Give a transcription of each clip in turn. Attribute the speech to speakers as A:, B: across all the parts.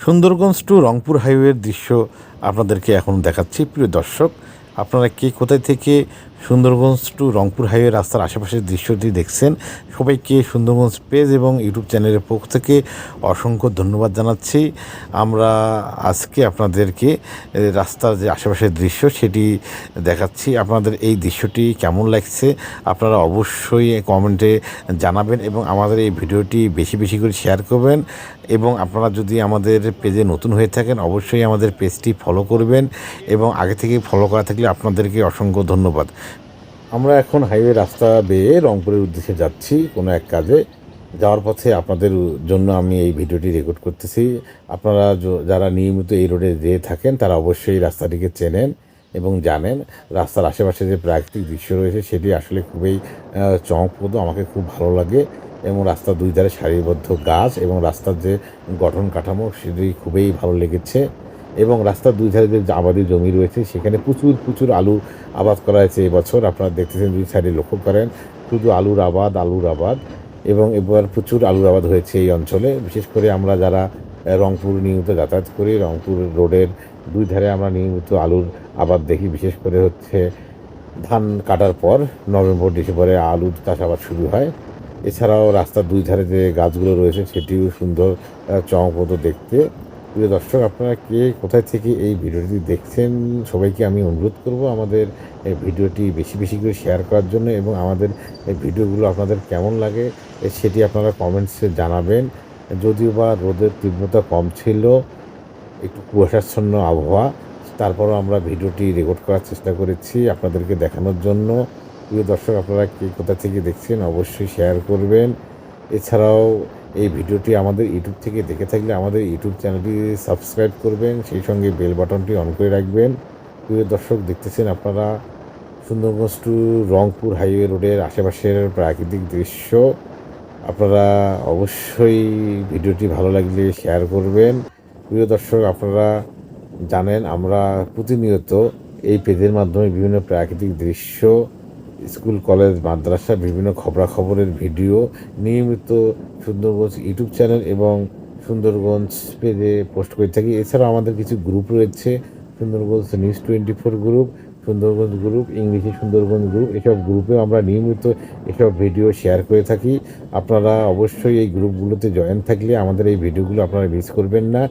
A: Sundarganj two Rangpur হাইওয়ের দৃশ্য আপনাদেরকে এখন দেখাচ্ছি। প্রিয় দর্শক আপনারা কে কোথায় থেকে সুন্দরগঞ্জ টু রংপুর হাইওয়ে রাস্তার আশেপাশের দৃশ্যটি দেখছেন সবাইকে সুন্দরগঞ্জ পেজ এবং ইউটিউব চ্যানেলের পক্ষ থেকে অসংখ্য ধন্যবাদ জানাচ্ছি। আমরা আজকে আপনাদেরকে রাস্তার যে আশেপাশের দৃশ্য সেটি দেখাচ্ছি। আপনাদের এই দৃশ্যটি কেমন লাগছে আপনারা অবশ্যই কমেন্টে জানাবেন এবং আমাদের এই ভিডিওটি বেশি বেশি করে শেয়ার করবেন এবং আপনারা যদি আমাদের পেজে নতুন হয়ে থাকেন, অবশ্যই আমাদের পেজটি ফলো করবেন এবং আগে থেকে ফলো করা থাকলে আপনাদেরকে অসংখ্য ধন্যবাদ। আমরা এখন হাইওয়ে রাস্তা বেয়ে রংপুরের উদ্দেশ্যে যাচ্ছি কোনো এক কাজে। যাওয়ার পথে আপনাদের জন্য আমি এই ভিডিওটি রেকর্ড করতেছি। আপনারা যারা নিয়মিত এই রোডে যেয়ে থাকেন, তারা অবশ্যই রাস্তাটিকে চেনেন এবং জানেন। রাস্তার আশেপাশে যে প্রাকৃতিক দৃশ্য রয়েছে, সেটি আসলে খুবই চমকপ্রদ, আমাকে খুব ভালো লাগে এবং রাস্তার দুই ধারে সারিবদ্ধ গাছ এবং রাস্তার যে গঠন কাঠামো, সেটি খুবই ভালো লেগেছে। এবং রাস্তার দুই ধারে যে আবাদি জমি রয়েছে, সেখানে প্রচুর প্রচুর আলু আবাদ করা হয়েছে এবছর। আপনারা দেখতেছেন দুই সাইডে লক্ষ্য করেন, শুধু আলুর আবাদ আলুর আবাদ এবং এবার প্রচুর আলুর আবাদ হয়েছে এই অঞ্চলে। বিশেষ করে আমরা যারা রংপুর নিয়মিত যাতায়াত করি, রংপুর রোডের দুই ধারে আমরা নিয়মিত আলুর আবাদ দেখি। বিশেষ করে হচ্ছে ধান কাটার পর নভেম্বর, ডিসেম্বরে আলুর চাষাবাদ শুরু হয়। এছাড়াও রাস্তার দুই ধারে যে গাছগুলো রয়েছে, সেটিও সুন্দর চমকপ্রদ দেখতে। প্রিয় দর্শক, আপনারা কে, কোথায় থেকে এই ভিডিওটি দেখছেন, সবাইকে আমি অনুরোধ করব আমাদের এই ভিডিওটি বেশি বেশি করে শেয়ার করার জন্য এবং আমাদের এই ভিডিওগুলো আপনাদের কেমন লাগে সেটি আপনারা কমেন্টসে জানাবেন। যদিও বা রোদের তীব্রতা কম ছিল, একটু কুয়াশাচ্ছন্ন আবহাওয়া, তারপরও আমরা ভিডিওটি রেকর্ড করার চেষ্টা করেছি আপনাদেরকে দেখানোর জন্য। প্রিয় দর্শক, আপনারা কে, কোথা থেকে দেখছেন, অবশ্যই শেয়ার করবেন। এছাড়াও এই ভিডিওটি আমাদের ইউটিউব থেকে দেখে থাকলে আমাদের ইউটিউব চ্যানেলটি সাবস্ক্রাইব করবেন, সেই সঙ্গে বেল বাটনটি অন করে রাখবেন। প্রিয় দর্শক, দেখতেছেন আপনারা সুন্দরগঞ্জ টু রংপুর হাইওয়ে রোডের আশেপাশের প্রাকৃতিক দৃশ্য। আপনারা অবশ্যই ভিডিওটি ভালো লাগলে শেয়ার করবেন। প্রিয় দর্শক, আপনারা জানেন আমরা প্রতিনিয়ত এই পেজের মাধ্যমে বিভিন্ন প্রাকৃতিক দৃশ্য স্কুল, কলেজ, মাদ্রাসা, বিভিন্ন খবরাখবরের ভিডিও, নিয়মিত সুন্দরগঞ্জ ইউটিউব চ্যানেল এবং সুন্দরগঞ্জ পেজে পোস্ট করে থাকি। এছাড়াও আমাদের কিছু গ্রুপ রয়েছে Sundarganj news twenty four group. Sundarganj group ইংলিশে সুন্দরগঞ্জ গ্রুপ এসব গ্রুপে আমরা নিয়মিত এসব ভিডিও শেয়ার করে থাকি। আপনারা অবশ্যই এই গ্রুপগুলোতে জয়েন থাকলে আমাদের এই ভিডিওগুলো আপনারা মিস করবেন না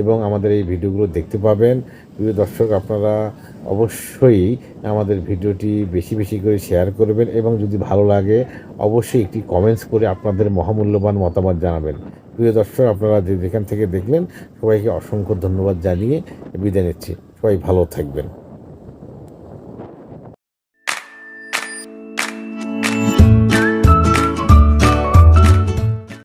A: এবং আমাদের এই ভিডিওগুলো দেখতে পাবেন। প্রিয় দর্শক, আপনারা অবশ্যই আমাদের ভিডিওটি বেশি বেশি করে শেয়ার করবেন এবং যদি ভালো লাগে, অবশ্যই একটি কমেন্টস করে আপনাদের মহামূল্যবান মতামত জানাবেন। প্রিয় দর্শক, আপনারা যে যেখান থেকে দেখলেন, সবাইকে অসংখ্য ধন্যবাদ জানিয়ে বিদায় নিচ্ছি। সবাই ভালো থাকবেন।